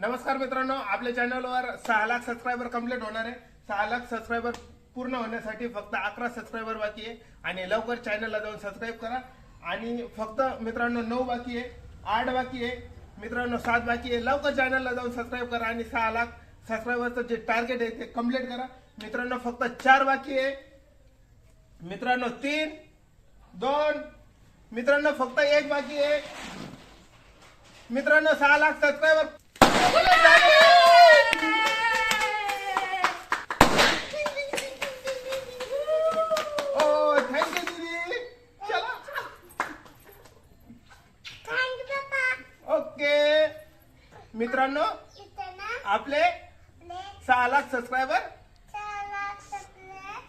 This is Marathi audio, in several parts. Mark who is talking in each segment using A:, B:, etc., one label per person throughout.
A: नमस्कार मित्रांनो आपल्या चॅनलवर सहा लाख सबस्क्रायबर कंप्लीट होणार आहे. सहा लाख सबस्क्रायबर पूर्ण होण्यासाठी फक्त अकरा सबस्क्रायबर बाकी आहे. आणि लवकर चॅनलला जाऊन सबस्क्राईब करा. आणि फक्त मित्रांनो नऊ बाकी आहे आठ बाकी आहे. मित्रांनो सात बाकी आहे. लवकर चॅनलला जाऊन सबस्क्राईब करा आणि सहा लाख सबस्क्रायबरचं जे टार्गेट आहे ते कंप्लीट करा. मित्रांनो फक्त चार बाकी आहे. मित्रांनो तीन दोन मित्रांनो फक्त एक बाकी आहे. मित्रांनो सहा लाख सबस्क्रायबर ओके. मित्रांनो आपले सहा लाख सबस्क्रायबर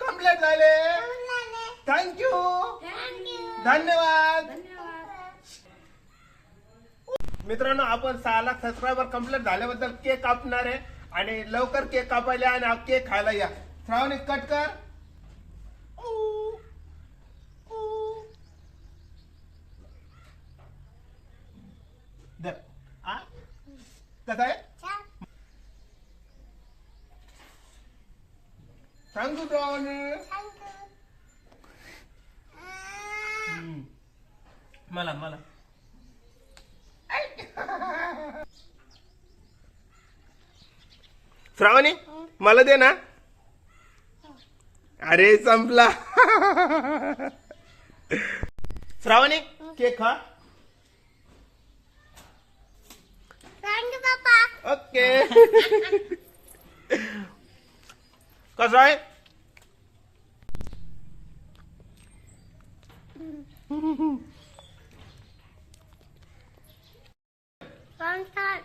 A: कंप्लीट झाले. थँक्यू
B: थँक यू
A: धन्यवाद. मित्रांनो आपण सहा लाख सबस्क्रायबर कंप्लीट झाल्याबद्दल केक कापणार आहे आणि लवकर केक कापायला आणि केक खायला या. श्रावणी कट कर. धर. आ? कसं आहे सांगू हम्म. मला मला श्रावणी मला दे ना अरे संपला श्रावणी केक खा
B: ghê con
A: rồi con thật